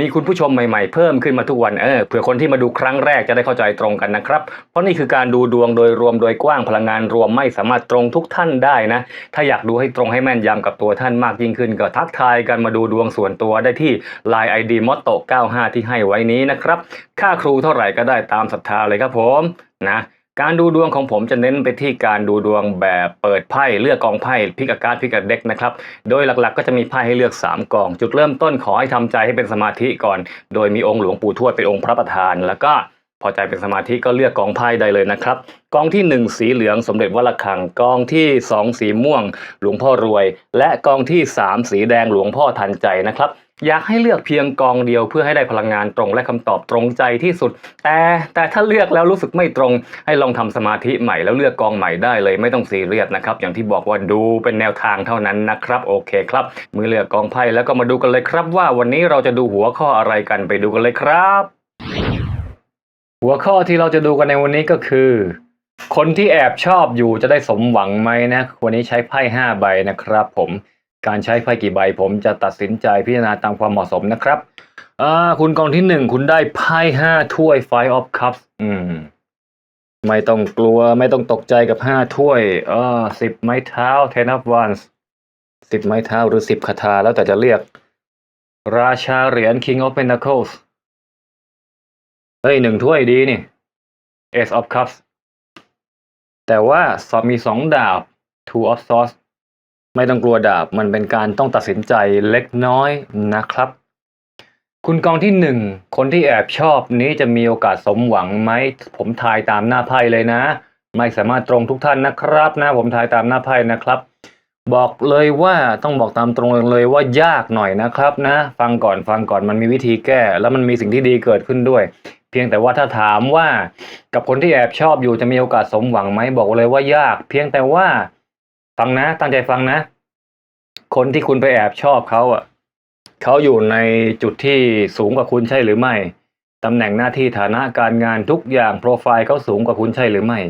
มีคุณผู้ชมใหม่ๆ เพิ่มขึ้นมาทุกวันเออเผื่อคนที่มาดูครั้งแรกจะได้เข้าใจตรงกันนะครับ เพราะนี่คือการดูดวงโดยรวมโดยกว้างพลังงานรวมไม่สามารถตรงทุกท่านได้นะ ถ้าอยากดูให้ตรงให้แม่นยำกับตัวท่านมากยิ่งขึ้น ก็ทักทายกันมาดูดวงส่วนตัวได้ที่ Line ID m o t t o 95 ที่ให้ไว้นี้นะครับ ค่าครูเท่าไหร่ก็ได้ตามศรัทธาเลยครับผมนะ การดูดวงของผมจะเน้นไปที่การดูดวงแบบเปิดไพ่เลือกกองไพ่พิกอาการพิกอาเด็กนะครับโดยหลักๆ ก็จะมีไพ่ให้เลือก 3กอง จุดเริ่มต้นขอให้ทำใจให้เป็นสมาธิก่อน โดยมีองค์หลวงปู่ทวดเป็นองค์พระประธาน แล้วก็พอใจเป็นสมาธิก็เลือกกองไพ่ได้เลยนะครับกองที่ 1 สีเหลืองสมเด็จวัดระฆังกองที่ 2 สีม่วง หลวงพ่อรวย และกองที่ 3 สีแดงหลวงพ่อทันใจนะครับ อยากให้เลือกเพียงกองเดียวเพื่อให้ได้พลังงานตรงและคำตอบตรงใจที่สุด แต่แต่ถ้าเลือกแล้วรู้สึกไม่ตรง ให้ลองทำสมาธิใหม่แล้วเลือกกองใหม่ได้เลยไม่ต้องซีเรียสนะครับ อย่างที่บอกว่าดูเป็นแนวทางเท่านั้นนะครับโอเคครับมือเลือกกองไพ่แล้วก็มาดูกันเลยครับ ว่าวันนี้เราจะดูหัวข้ออะไรกันไปดูกันเลยครับ หัวข้อที่เราจะดูกันในวันนี้ก็คือ คนที่แอบชอบอยู่จะได้สมหวังไหมนะวันนี้ใช้ไพ่ห้าใบนะครับ ผม การใช้ไพ่กี่ใบผมจะตัดสินใจพิจารณาตามความเหมาะสมนะครับอ่าคุณกองที่หนึ่งคุณได้ไพ่ห้าถ้วย Five of Cups อืม ไม่ต้องกลัวไม่ต้องตกใจกับห้าถ้วยอ่าสิบไม้เท้า ten of wands สิบไม้เท้าหรือสิบคาถาแล้วแต่จะเรียก ราชาเหรียญ king of pentacles เฮ้ยหนึ่งถ้วยดีนี่ ace of cups แต่ว่าสอบมีสองดาบ two of swords ไม่ต้องกลัวดาบมันเป็นการต้องตัดสินใจเล็กน้อยนะครับ คุณกองที่หนึ่งคนที่แอบชอบนี้จะมีโอกาสสมหวังไหมผมทายตามหน้าไพ่เลยนะ ไม่สามารถตรงทุกท่านนะครับนะผมทายตามหน้าไพ่นะครับบอกเลยว่าต้องบอกตามตรงเลยว่ายากหน่อยนะครับนะ ฟังก่อนฟังก่อนมันมีวิธีแก้ แล้วมันมีสิ่งที่ดีเกิดขึ้นด้วย เพียงแต่ว่าถ้าถามว่ากับคนที่แอบชอบอยู่จะมีโอกาสสมหวังไหมบอกเลยว่ายาก เพียงแต่ว่า ฟังนะ ตั้งใจฟังนะ คนที่คุณไปแอบชอบเขาอะเขาอยู่ในจุดที่สูงกว่าคุณใช่หรือไม่ตำแหน่งหน้าที่ฐานะการงานทุกอย่างโปรไฟล์เขาสูงกว่าคุณใช่หรือไม่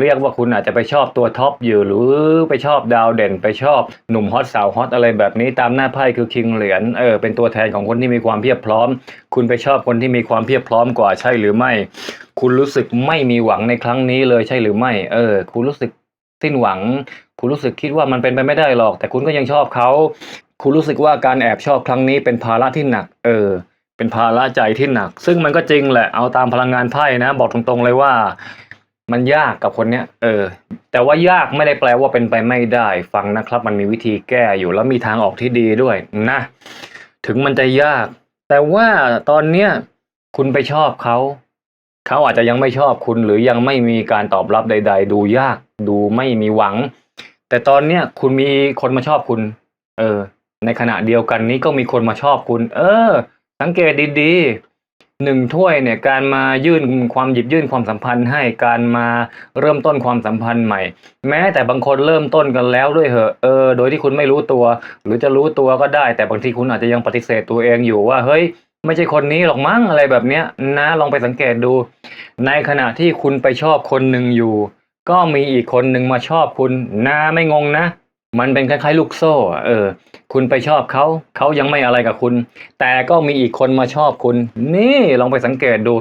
เรียกว่าคุณอาจจะไปชอบตัวท็อปอยู่หรือไปชอบดาวเด่น ไปชอบหนุ่มฮอตสาวฮอตอะไรแบบนี้ตามหน้าไพ่คือคิงเหรียญเออเป็นตัวแทนของคนที่มีความเพียบพร้อม คุณไปชอบคนที่มีความเพียบพร้อมกว่าใช่หรือไม่ คุณรู้สึกไม่มีหวังในครั้งนี้เลยใช่หรือไม่ เออ คุณรู้สึก สิ้นหวัง คุณรู้สึกคิดว่ามันเป็นไปไม่ได้หรอก แต่คุณก็ยังชอบเขา คุณรู้สึกว่าการแอบชอบครั้งนี้เป็นภาระที่หนัก เออ เป็นภาระใจที่หนัก ซึ่งมันก็จริงแหละ เอาตามพลังงานไพ่นะ บอกตรงๆเลยว่า มันยากกับคนเนี้ย เออ แต่ว่ายากไม่ได้แปลว่าเป็นไปไม่ได้ ฟังนะครับ มันมีวิธีแก้อยู่แล้วมีทางออกที่ดีด้วยนะ ถึงมันจะยาก แต่ว่าตอนเนี้ยคุณไปชอบเขา เขาอาจจะยังไม่ชอบคุณหรือยังไม่มีการตอบรับใด ๆ ดูยากดูไม่มีหวัง แต่ตอนเนี้ยคุณมีคนมาชอบคุณ เออ ในขณะเดียวกันนี้ก็มีคนมาชอบคุณ เออ สังเกตดีๆหนึ่งถ้วยเนี่ย การมายื่นความหยิบยื่นความสัมพันธ์ให้การมาเริ่มต้นความสัมพันธ์ใหม่ แม้แต่บางคนเริ่มต้นกันแล้วด้วยเหอะเออ โดยที่คุณไม่รู้ตัว หรือจะรู้ตัวก็ได้ แต่บางทีคุณอาจจะยังปฏิเสธตัวเองอยู่ว่าเฮ้ย ไม่ใช่คนนี้หรอกมั้งอะไรแบบเนี้ยนะลองไปสังเกตดู ในขณะที่คุณไปชอบคนหนึ่งอยู่ ก็มีอีกคนหนึ่งมาชอบคุณนาไม่งงนะ มันเป็นคล้ายๆ ลูกโซ่เออ คุณไปชอบเขาเขายังไม่อะไรกับคุณ แต่ก็มีอีกคนมาชอบคุณ นี่ลองไปสังเกตดู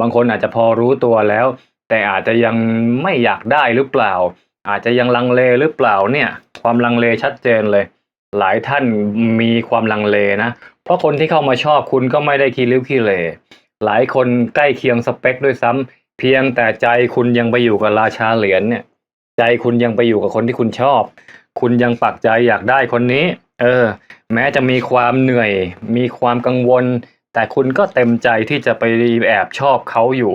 บางคนอาจจะพอรู้ตัวแล้ว แต่อาจจะยังไม่อยากได้หรือเปล่า อาจจะยังลังเลหรือเปล่าเนี่ย ความลังเลชัดเจนเลย หลายท่านมีความลังเลนะ เพราะคนที่เข้ามาชอบคุณก็ไม่ได้ขี้ริ้วขี้เหร่หลายคนใกล้เคียงสเปคด้วยซ้ำเพียงแต่ใจคุณยังไปอยู่กับราชาเหรียญเนี่ย ใจคุณยังไปอยู่กับคนที่คุณชอบ คุณยังปักใจอยากได้คนนี้ เออ แม้จะมีความเหนื่อย มีความกังวล แต่คุณก็เต็มใจที่จะไปแอบชอบเขาอยู่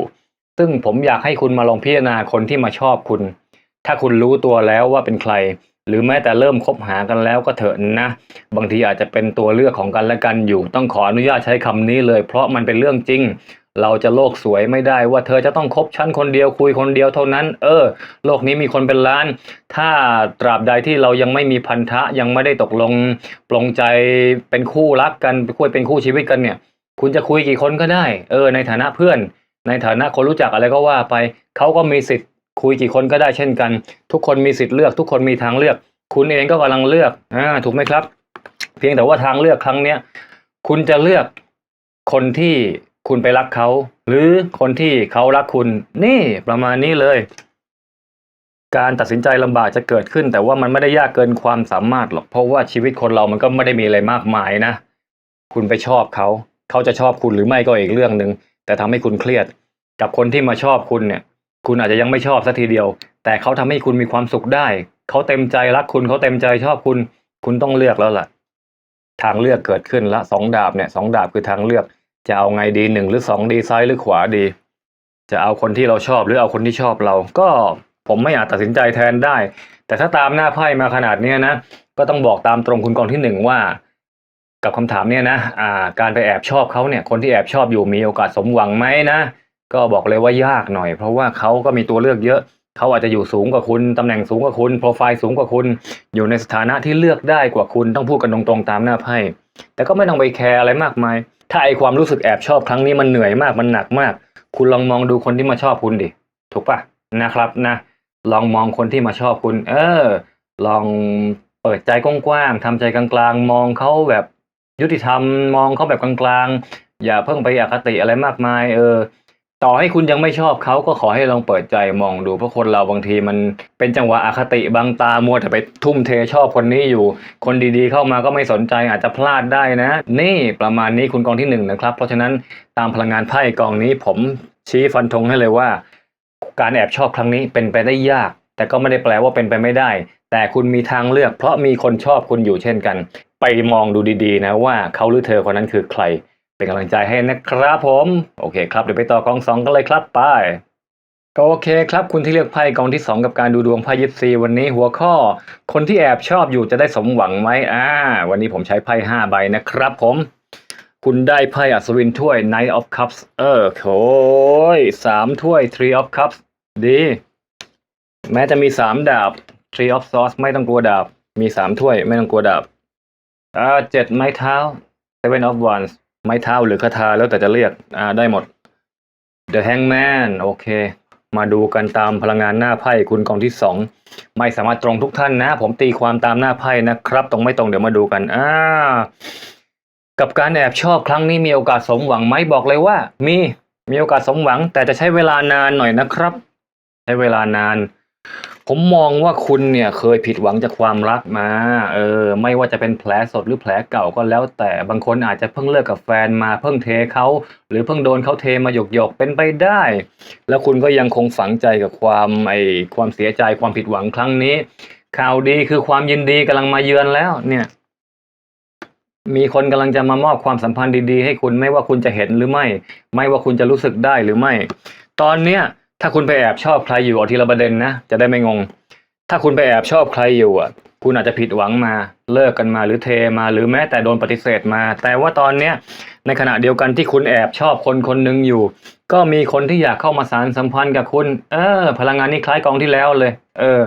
ซึ่งผมอยากให้คุณมาลองพิจารณาคนที่มาชอบคุณ ถ้าคุณรู้ตัวแล้วว่าเป็นใคร หรือแม้แต่เริ่มคบหากันแล้วก็เถอะนะ บางทีอาจจะเป็นตัวเลือกของกันและกันอยู่ ต้องขออนุญาตใช้คำนี้เลย เพราะมันเป็นเรื่องจริง เราจะโลกสวยไม่ได้ว่าเธอจะต้องคบฉันคนเดียวคุยคนเดียวเท่านั้น เออ โลกนี้มีคนเป็นล้าน ถ้าตราบใดที่เรายังไม่มีพันธะยังไม่ได้ตกลงปลงใจเป็นคู่รักกันคุยเป็นคู่ชีวิตกันเนี่ย คุณจะคุยกี่คนก็ได้ เออ ในฐานะเพื่อน ในฐานะคนรู้จักอะไรก็ว่าไปเขาก็มีสิทธิ์ คุยกี่คนก็ได้เช่นกัน ทุกคนมีสิทธิ์เลือก ทุกคนมีทางเลือก คุณเองก็กำลังเลือกอ่าถูกไหมครับ เพียงแต่ว่าทางเลือกครั้งเนี้ยคุณจะเลือกคนที่คุณไปรักเขา หรือคนที่เขารักคุณ นี่ประมาณนี้เลย การตัดสินใจลำบากจะเกิดขึ้น แต่ว่ามันไม่ได้ยากเกินความสามารถหรอกเพราะว่าชีวิตคนเรามันก็ไม่ได้มีอะไรมากมายนะ คุณไปชอบเขา เขาจะชอบคุณหรือไม่ก็อีกเรื่องหนึ่งแต่ทำให้คุณเครียด กับคนที่มาชอบคุณเนี่ย คุณอาจจะยังไม่ชอบสักทีเดียว แต่เขาทำให้คุณมีความสุขได้ เขาเต็มใจรักคุณเขาเต็มใจชอบคุณ คุณต้องเลือกแล้วล่ะ ทางเลือกเกิดขึ้นละสองดาบเนี่ยสองดาบคือทางเลือก จะเอาไงดีหนึ่งหรือสองดีซ้ายหรือขวาดี จะเอาคนที่เราชอบหรือเอาคนที่ชอบเรา ก็ผมไม่อาจตัดสินใจแทนได้ แต่ถ้าตามหน้าไพ่มาขนาดเนี้นะ ก็ต้องบอกตามตรงคุณกองที่หนึ่งว่า กับคำถามเนี่ยนะ อ่า การไปแอบชอบเขาเนี่ย คนที่แอบชอบอยู่มีโอกาสสมหวังไหมนะ ก็บอกเลยว่ายากหน่อย เพราะว่าเขาก็มีตัวเลือกเยอะเขาอาจจะอยู่สูงกว่าคุณ ตำแหน่งสูงกว่าคุณโปรไฟล์สูงกว่าคุณ อยู่ในสถานะที่เลือกได้กว่าคุณต้องพูดกันตรงๆตามหน้าไพ่แต่ก็ไม่ต้องไปแคร์อะไรมากมาย ถ้าไอความรู้สึกแอบชอบครั้งนี้มันเหนื่อยมากมันหนักมาก คุณลองมองดูคนที่มาชอบคุณดิถูกปะนะครับนะ ลองมองคนที่มาชอบคุณ เออ ลองเปิดใจกว้างๆทำใจกลางๆ มองเขาแบบยุติธรรม มองเขาแบบกลางๆอย่าเพิ่งไปอคติอะไรมากมาย เออ ต่อให้คุณยังไม่ชอบเขาก็ขอให้ลองเปิดใจมองดูเพราะคนเราบางทีมันเป็นจังหวะอคติบางตามัวแต่ไปทุ่มเทชอบคนนี้อยู่ คนดีๆเข้ามาก็ไม่สนใจอาจจะพลาดได้นะ นี่ประมาณนี้คุณกองที่หนึ่งนะครับ เพราะฉะนั้นตามพลังงานไพ่กองนี้ผมชี้ฟันธงให้เลยว่า การแอบชอบครั้งนี้เป็นไปได้ยาก แต่ก็ไม่ได้แปลว่าเป็นไปไม่ได้ แต่คุณมีทางเลือก เพราะมีคนชอบคุณอยู่เช่นกัน ไปมองดูดีๆ นะว่าเขาหรือเธอคนนั้นคือใคร เป็นกำลังใจให้นะครับผม โอเคครับเดี๋ยวไปต่อกองสองกันเลยครับไปโอเคครับคุณที่เลือกไพ่กองที่สองกับการดูดวงไพ่ยิปซีวันนี้หัวข้อ คนที่แอบชอบอยู่จะได้สมหวังไหมอ่าวันนี้ผมใช้ไพ่ห้าใบนะครับผม คุณได้ไพ่อัศวินถ้วย Knight of Cups เออโอ้ยสามถ้วย Three of Cups ดี แม้จะมีสามดาบ Three of Swords ไม่ต้องกลัวดาบ มีสามถ้วยไม่ต้องกลัวดาบอ่าเจ็ดไม้เท้า Seven of Wands ไม้เท้าหรือคาถาแล้วแต่จะเรียกอ่าได้หมด The Hangman โอเค มาดูกันตามพลังงานหน้าไพ่คุณกองที่สองไม่สามารถตรงทุกท่านนะ ผมตีความตามหน้าไพ่นะครับ ตรงไม่ตรงเดี๋ยวมาดูกันอ่ากับการแอบชอบครั้งนี้มีโอกาสสมหวังไหมบอกเลยว่า มีมีโอกาสสมหวัง แต่จะใช้เวลานานหน่อยนะครับ ใช้เวลานาน ผมมองว่าคุณเนี่ยเคยผิดหวังจากความรักมา เออ ไม่ว่าจะเป็นแผลสดหรือแผลเก่าก็แล้วแต่บางคนอาจจะเพิ่งเลิกกับแฟนมาเพิ่งเทเขาหรือเพิ่งโดนเขาเทมาหยกหยกเป็นไปได้ แล้วคุณก็ยังคงฝังใจกับความไอความเสียใจความผิดหวังครั้งนี้ ข่าวดีคือความยินดีกำลังมาเยือนแล้วเนี่ย มีคนกำลังจะมามอบความสัมพันธ์ดีๆ ให้คุณไม่ว่าคุณจะเห็นหรือไม่ ไม่ว่าคุณจะรู้สึกได้หรือไม่ ตอนเนี้ย ถ้าคุณไปแอบชอบใครอยู่เอาทีละประเด็นนะจะได้ไม่งง ถ้าคุณไปแอบชอบใครอยู่อะ คุณอาจจะผิดหวังมา เลิกกันมาหรือเทมาหรือแม้แต่โดนปฏิเสธมา แต่ว่าตอนเนี้ยในขณะเดียวกันที่คุณแอบชอบคนคนหนึ่งอยู่ ก็มีคนที่อยากเข้ามาสารสัมพันธ์กับคุณ เออ พลังงานนี้คล้ายกองที่แล้วเลย เออ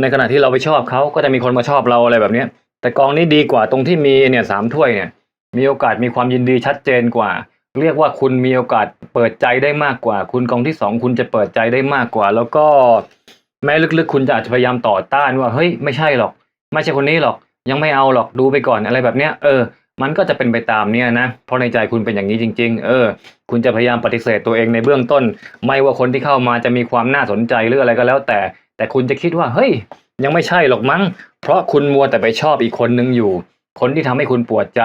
ในขณะที่เราไปชอบเขาก็จะมีคนมาชอบเราอะไรแบบเนี้ยแต่กองนี้ดีกว่าตรงที่มีเนี่ยสามถ้วยเนี่ย มีโอกาสมีความยินดีชัดเจนกว่า เรียกว่าคุณมีโอกาสเปิดใจได้มากกว่า คุณกองที่สองคุณจะเปิดใจได้มากกว่า แล้วก็แม้ลึกๆ คุณจะอาจจะพยายามต่อต้านว่าเฮ้ยไม่ใช่หรอก ไม่ใช่คนนี้หรอก ยังไม่เอาหรอกดูไปก่อนอะไรแบบเนี้ยเออ มันก็จะเป็นไปตามเนี้ยนะเพราะในใจคุณเป็นอย่างนี้จริง ๆ เออ คุณจะพยายามปฏิเสธตัวเองในเบื้องต้น ไม่ว่าคนที่เข้ามาจะมีความน่าสนใจหรืออะไรก็แล้ว แต่ แต่คุณจะคิดว่าเฮ้ย ยังไม่ใช่หรอกมั้ง เพราะคุณมัวแต่ไปชอบอีกคนนึงอยู่ คนที่ทำให้คุณปวดใจ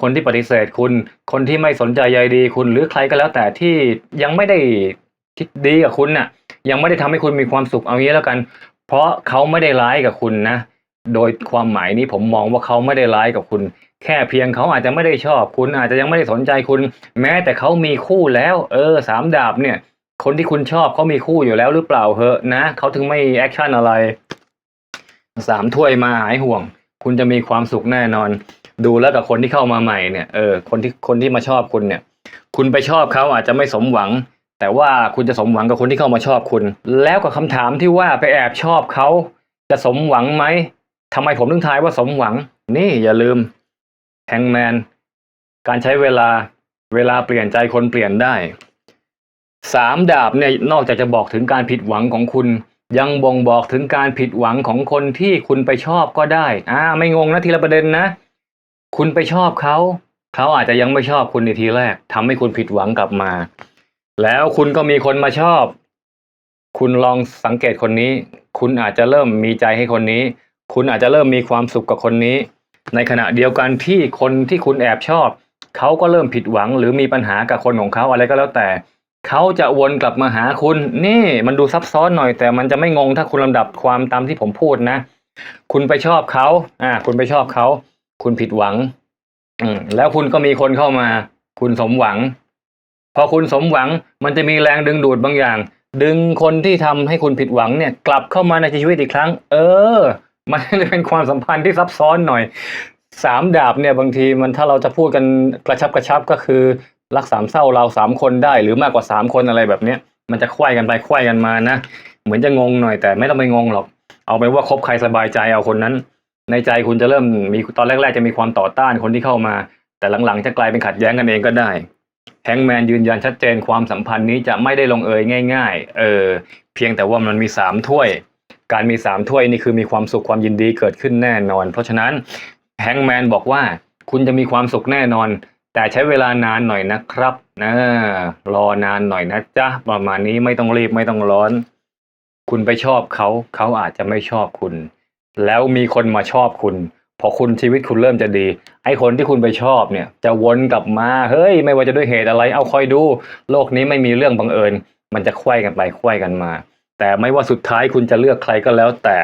คนที่ปฏิเสธคุณ คนที่ไม่สนใจใยดีคุณ หรือใครก็แล้วแต่ที่ยังไม่ได้คิดดีกับคุณน่ะ ยังไม่ได้ทำให้คุณมีความสุขเอางี้แล้วกัน เพราะเขาไม่ได้ร้ายกับคุณนะ โดยความหมายนี้ผมมองว่าเขาไม่ได้ร้ายกับคุณ แค่เพียงเขาอาจจะไม่ได้ชอบคุณ อาจจะยังไม่ได้สนใจคุณ แม้แต่เขามีคู่แล้ว เออสามดาบเนี่ย คนที่คุณชอบเขามีคู่อยู่แล้วหรือเปล่าเหอะนะเขาถึงไม่แอคชั่นอะไรสามถ้วยมาหายห่วง คุณจะมีความสุขแน่นอน ดูแล้วกับคนที่เข้ามาใหม่เนี่ยเออคนที่คนที่มาชอบคุณเนี่ย คุณไปชอบเขาอาจจะไม่สมหวัง แต่ว่าคุณจะสมหวังกับคนที่เข้ามาชอบคุณ แล้วกับคำถามที่ว่าไปแอบชอบเขาจะสมหวังไหมทำไมผมถึงทายว่าสมหวัง นี่อย่าลืมแฮงแมนการใช้เวลาเวลาเปลี่ยนใจคนเปลี่ยนได้สามดาบเนี่ยนอกจากจะบอกถึงการผิดหวังของคุณ ยังบ่งบอกถึงการผิดหวังของคนที่คุณไปชอบก็ได้อ่าไม่งงนะทีละประเด็นนะ คุณไปชอบเขาเขาอาจจะยังไม่ชอบคุณในทีแรกทำให้คุณผิดหวังกลับมา แล้วคุณก็มีคนมาชอบ คุณลองสังเกตคนนี้ คุณอาจจะเริ่มมีใจให้คนนี้ คุณอาจจะเริ่มมีความสุขกับคนนี้ ในขณะเดียวกันที่คนที่คุณแอบชอบเขาก็เริ่มผิดหวังหรือมีปัญหากับคนของเขาอะไรก็แล้วแต่ เขาจะวนกลับมาหาคุณ นี่มันดูซับซ้อนหน่อย แต่มันจะไม่งงถ้าคุณลำดับความตามที่ผมพูดนะ คุณไปชอบเขาอ่า คุณไปชอบเขาคุณผิดหวัง อืมแล้วคุณก็มีคนเข้ามา คุณสมหวัง พอคุณสมหวังมันจะมีแรงดึงดูดบางอย่าง ดึงคนที่ทำให้คุณผิดหวังเนี่ย กลับเข้ามาในชีวิตอีกครั้ง เออ มันจะเป็นความสัมพันธ์ที่ซับซ้อนหน่อยสามดาบเนี่ยบางทีมันถ้าเราจะพูดกันกระชับกระชับก็คือ รักสามเศร้าเราสามคนได้หรือมากกว่าสามคนอะไรแบบเนี้ย มันจะควายกันไปควายกันมานะ เหมือนจะงงหน่อยแต่ไม่ต้องไปงงหรอก เอาเป็นว่าคบใครสบายใจเอาคนนั้น ในใจคุณจะเริ่มมีตอนแรก ๆ จะมีความต่อต้านคนที่เข้ามา แต่หลังๆจะกลายเป็นขัดแย้งกันเองก็ได้แฮงแมนยืนยันชัดเจนความสัมพันธ์นี้จะไม่ได้ลงเอยง่าย ๆ เออ เพียงแต่ว่ามันมีสามถ้วย การมีสามถ้วยนี่คือมีความสุขความยินดีเกิดขึ้นแน่นอน เพราะฉะนั้นแฮงแมนบอกว่าคุณจะมีความสุขแน่นอน แต่ใช้เวลานานหน่อยนะครับนะรอนานหน่อยนะจ๊ะประมาณนี้ไม่ต้องรีบไม่ต้องร้อน คุณไปชอบเขาเขาอาจจะไม่ชอบคุณ แล้วมีคนมาชอบคุณพอคุณชีวิตคุณเริ่มจะดี ไอ้คนที่คุณไปชอบเนี่ย จะวนกลับมาเฮ้ย ไม่ว่าจะด้วยเหตุอะไร เอาคอยดู โลกนี้ไม่มีเรื่องบังเอิญ มันจะควยกันไปควยกันมา แต่ไม่ว่าสุดท้ายคุณจะเลือกใครก็แล้วแต่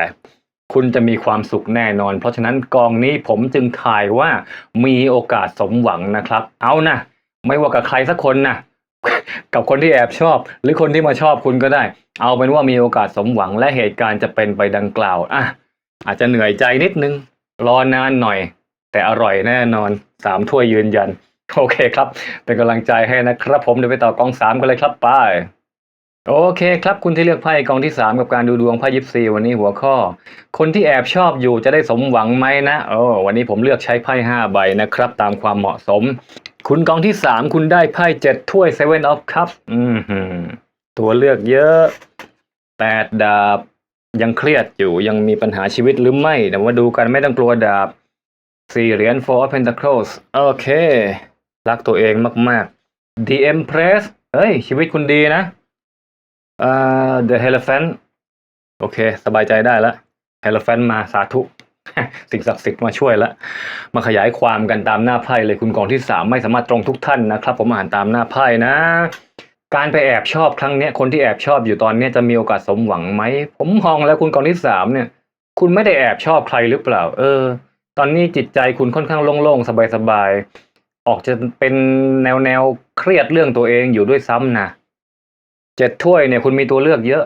คุณจะมีความสุขแน่นอน เพราะฉะนั้นกองนี้ผมจึงทายว่ามีโอกาสสมหวังนะครับ เอานะไม่ว่ากับใครสักคนนะกับคนที่แอบชอบ หรือคนที่มาชอบคุณก็ได้ เอาเป็นว่ามีโอกาสสมหวังและเหตุการณ์จะเป็นไปดังกล่าวอะอาจจะเหนื่อยใจนิดนึง รอนานหน่อย แต่อร่อยแน่นอนสามถ้วยยืนยัน โอเคครับ เป็นกำลังใจให้นะครับ ผมเดี๋ยวไปต่อกองสามกันเลยครับไป โอเคครับคุณที่เลือกไพ่กองที่สามกับการดูดวงไพ่ยิปซีวันนี้หัวข้อ คนที่แอบชอบอยู่จะได้สมหวังไหมนะโอ้วันนี้ผมเลือกใช้ไพ่ห้าใบนะครับ ตามความเหมาะสม คุณกองที่สามคุณได้ไพ่เจ็ดถ้วย Seven of Cups อืมตัวเลือกเยอะแปดดาบ ยังเครียดอยู่ยังมีปัญหาชีวิตหรือไม่เดี๋ยวมาดูกันไม่ต้องกลัวดาบสี่เหรียญ Four of Pentacles โอเค รักตัวเองมากๆ The Empress เฮ้ยชีวิตคุณดีนะ อ่า The Hierophant โอเค สบายใจได้แล้ว Hierophant มาสาธุ สิ่งศักดิ์สิทธิ์มาช่วยแล้วมาขยายความกันตามหน้าไพ่เลยคุณกองที่สามไม่สามารถตรงทุกท่านนะครับ ผมอ่านตามหน้าไพ่นะ การไปแอบชอบครั้งเนี้ยคนที่แอบชอบอยู่ตอนเนี้ยจะมีโอกาสสมหวังไหม ผมมองแล้วคุณกองที่สามเนี่ย คุณไม่ได้แอบชอบใครหรือเปล่า เออ ตอนนี้จิตใจคุณค่อนข้างโล่งๆสบายๆออกจะเป็นแนวแนวเครียดเรื่องตัวเองอยู่ด้วยซ้ำนะ เจ็ดถ้วยเนี่ยคุณมีตัวเลือกเยอะ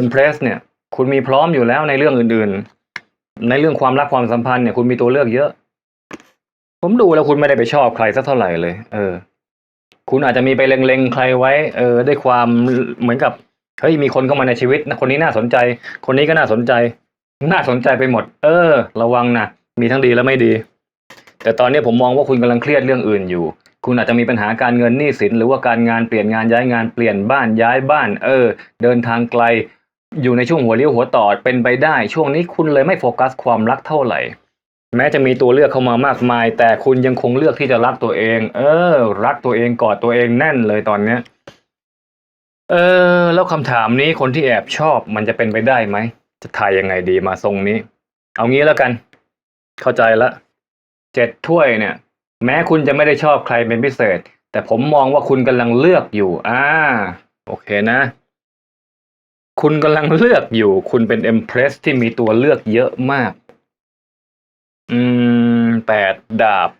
Empress เนี่ย คุณมีพร้อมอยู่แล้วในเรื่องอื่นๆ ในเรื่องความรักความสัมพันธ์เนี่ยคุณมีตัวเลือกเยอะ ผมดูแล้วคุณไม่ได้ไปชอบใครสักเท่าไหร่เลย เออ คุณอาจจะมีไปเล็งๆใครไว้ เออด้วยความเหมือนกับเฮ้ยมีคนเข้ามาในชีวิตนะคนนี้น่าสนใจ คนนี้ก็น่าสนใจ น่าสนใจไปหมด เออ ระวังนะมีทั้งดีและไม่ดี แต่ตอนนี้ผมมองว่าคุณกำลังเครียดเรื่องอื่นอยู่ คุณอาจจะมีปัญหาการเงินหนี้สิน หรือว่าการงานเปลี่ยนงานย้ายงานเปลี่ยนบ้านย้ายบ้าน เออ เดินทางไกล อยู่ในช่วงหัวเลี้ยวหัวต่อเป็นไปได้ ช่วงนี้คุณเลยไม่โฟกัสความรักเท่าไหร่ แม้จะมีตัวเลือกเข้ามามากมาย แต่คุณยังคงเลือกที่จะรักตัวเอง เออ รักตัวเองกอดตัวเองแน่นเลยตอนเนี้ยเออ แล้วคำถามนี้คนที่แอบชอบมันจะเป็นไปได้ไหมจะทายยังไงดีมาทรงนี้ เอางี้แล้วกัน เข้าใจละเจ็ดถ้วยเนี่ย แม้คุณจะไม่ได้ชอบใครเป็นพิเศษ แต่ผมมองว่าคุณกำลังเลือกอยู่ อ่า โอเคนะ คุณกำลังเลือกอยู่ คุณเป็นเอ็มเพรสที่มีตัวเลือกเยอะมาก อืมแปดดาบ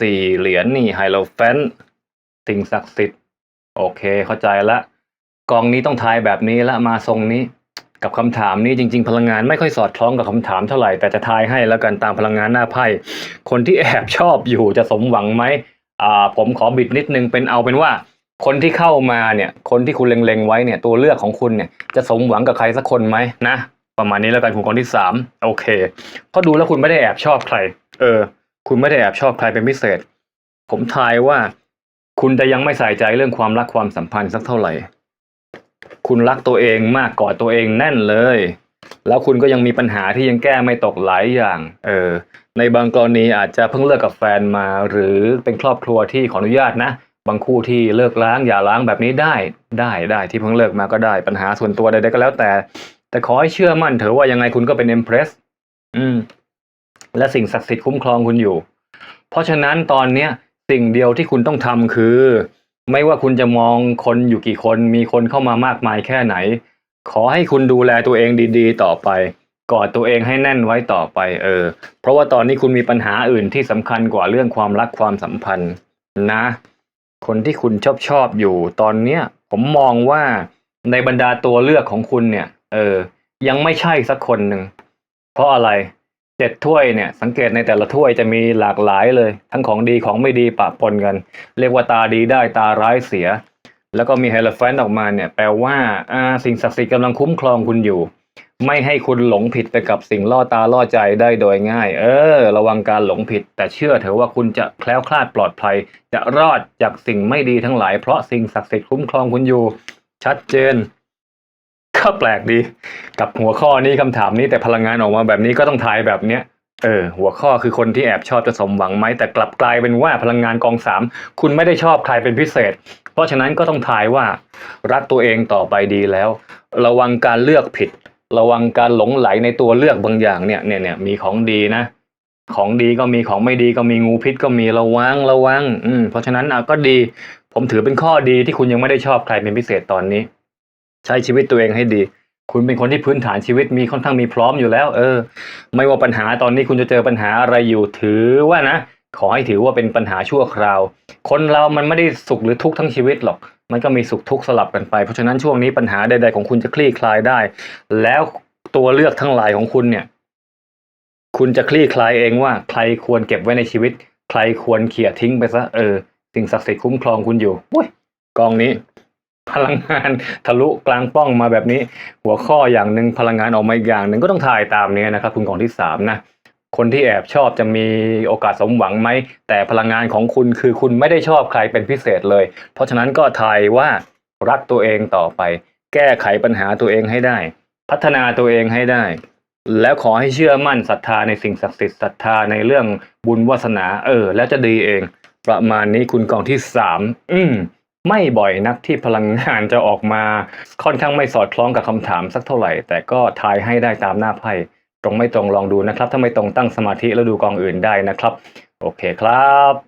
สี่เหรียญนี่ไฮโลแฟนสิ่งศักดิ์สิทธิ์ โอเค เข้าใจละ กองนี้ต้องทายแบบนี้ละมาทรงนี้ กับคำถามนี้จริง ๆ พลังงานไม่ค่อยสอดคล้องกับคำถามเท่าไหร่แต่จะทายให้แล้วกันตามพลังงานหน้าไพ่คนที่แอบชอบอยู่จะสมหวังไหมอ่าผมขอบิดนิดนึงเป็นเอาเป็นว่า คนที่เข้ามาเนี่ยคนที่คุณเล็งๆไว้เนี่ยตัวเลือกของคุณเนี่ยจะสมหวังกับใครสักคนไหมนะประมาณนี้แล้วกันคุณคนที่สามโอเคเพราะดูแล้วคุณไม่ได้แอบชอบใคร เออ คุณไม่ได้แอบชอบใครเป็นพิเศษ ผมทายว่า คุณจะยังไม่ใส่ใจเรื่องความรักความสัมพันธ์สักเท่าไหร่ คุณรักตัวเองมากกอดตัวเองแน่นเลย แล้วคุณก็ยังมีปัญหาที่ยังแก้ไม่ตกหลายอย่าง เออ ในบางกรณีอาจจะเพิ่งเลิกกับแฟนมา หรือเป็นครอบครัวที่ขออนุญาตนะ บางคู่ที่เลิกล้างอย่าล้างแบบนี้ได้ ได้ได้ที่เพิ่งเลิกมาก็ได้ ปัญหาส่วนตัวใดๆก็แล้วแต่ แต่ขอให้เชื่อมั่นเถอะว่ายังไงคุณก็เป็นเอ็มเพรส อืม และสิ่งศักดิ์สิทธิ์คุ้มครองคุณอยู่ เพราะฉะนั้นตอนเนี้ยสิ่งเดียวที่คุณต้องทำคือ ไม่ว่าคุณจะมองคนอยู่กี่คนมีคนเข้ามามากมายแค่ไหน ขอให้คุณดูแลตัวเองดีๆ ต่อไปกอดตัวเองให้แน่นไว้ต่อไป เออ เพราะว่าตอนนี้คุณมีปัญหาอื่นที่สำคัญกว่าเรื่องความรักความสัมพันธ์นะ คนที่คุณชอบชอบอยู่ ตอนเนี้ยผมมองว่าในบรรดาตัวเลือกของคุณเนี่ย เออ ยังไม่ใช่สักคนหนึ่งเพราะอะไร เจ็ดถ้วยเนี่ยสังเกตในแต่ละถ้วยจะมีหลากหลายเลย ทั้งของดีของไม่ดีปะปนกัน เรียกว่าตาดีได้ตาร้ายเสีย แล้วก็มีเฮลแฟนออกมาเนี่ยแปลว่าอ่าสิ่งศักดิ์สิทธิ์กำลังคุ้มครองคุณอยู่ ไม่ให้คุณหลงผิดไปกับสิ่งล่อตาล่อใจได้โดยง่าย เออ ระวังการหลงผิด แต่เชื่อเถอะว่าคุณจะแคล้วคลาดปลอดภัย จะรอดจากสิ่งไม่ดีทั้งหลายเพราะสิ่งศักดิ์สิทธิ์คุ้มครองคุณอยู่ ชัดเจน ก็แปลกดี กับหัวข้อนี้คำถามนี้แต่พลังงานออกมาแบบนี้ก็ต้องทายแบบเนี้ยเออหัวข้อคือคนที่แอบชอบจะสมหวังไหมแต่กลับกลายเป็นว่าพลังงานกองสามคุณไม่ได้ชอบใครเป็นพิเศษ เพราะฉะนั้นก็ต้องทายว่า รักตัวเองต่อไปดีแล้ว ระวังการเลือกผิด ระวังการหลงไหลในตัวเลือกบางอย่างเนี่ยเนี่ยเนี่ยมีของดีนะ ของดีก็มีของไม่ดีก็มีงูพิษก็มีระวังระวัง อืมเพราะฉะนั้นอะก็ดี ผมถือเป็นข้อดีที่คุณยังไม่ได้ชอบใครเป็นพิเศษตอนนี้ ใช้ชีวิตตัวเองให้ดี คุณเป็นคนที่พื้นฐานชีวิตมีค่อนข้างมีพร้อมอยู่แล้ว เออ ไม่ว่าปัญหาตอนนี้คุณจะเจอปัญหาอะไรอยู่ถือว่านะ ขอให้ถือว่าเป็นปัญหาชั่วคราว คนเรามันไม่ได้สุขหรือทุกข์ทั้งชีวิตหรอก มันก็มีสุขทุกข์สลับกันไป เพราะฉะนั้นช่วงนี้ปัญหาใดๆของคุณจะคลี่คลายได้ แล้วตัวเลือกทั้งหลายของคุณเนี่ย คุณจะคลี่คลายเองว่า ใครควรเก็บไว้ในชีวิต ใครควรเขี่ยทิ้งไปซะ เออ สิ่งศักดิ์สิทธิ์คุ้มครองคุณอยู่อุ้ยกองนี้ พลังงานทะลุกลางป้องมาแบบนี้ หัวข้ออย่างหนึ่งพลังงานออกมาอีกอย่างหนึ่งก็ต้องถ่ายตามนี้นะครับคุณกองที่สามนะคนที่แอบชอบจะมีโอกาสสมหวังไหม แต่พลังงานของคุณคือคุณไม่ได้ชอบใครเป็นพิเศษเลย เพราะฉะนั้นก็ทายว่ารักตัวเองต่อไป แก้ไขปัญหาตัวเองให้ได้ พัฒนาตัวเองให้ได้ แล้วขอให้เชื่อมั่นศรัทธาในสิ่งศักดิ์สิทธิ์ศรัทธาในเรื่องบุญวาสนาเออ แล้วจะดีเอง ประมาณนี้คุณกองที่สามอืม ไม่บ่อยนักที่พลังงานจะออกมาค่อนข้างไม่สอดคล้องกับคำถามสักเท่าไหร่ แต่ก็ทายให้ได้ตามหน้าไพ่ตรงไม่ตรงลองดูนะครับ ถ้าไม่ตรงตั้งสมาธิแล้วดูกองอื่นได้นะครับ โอเคครับ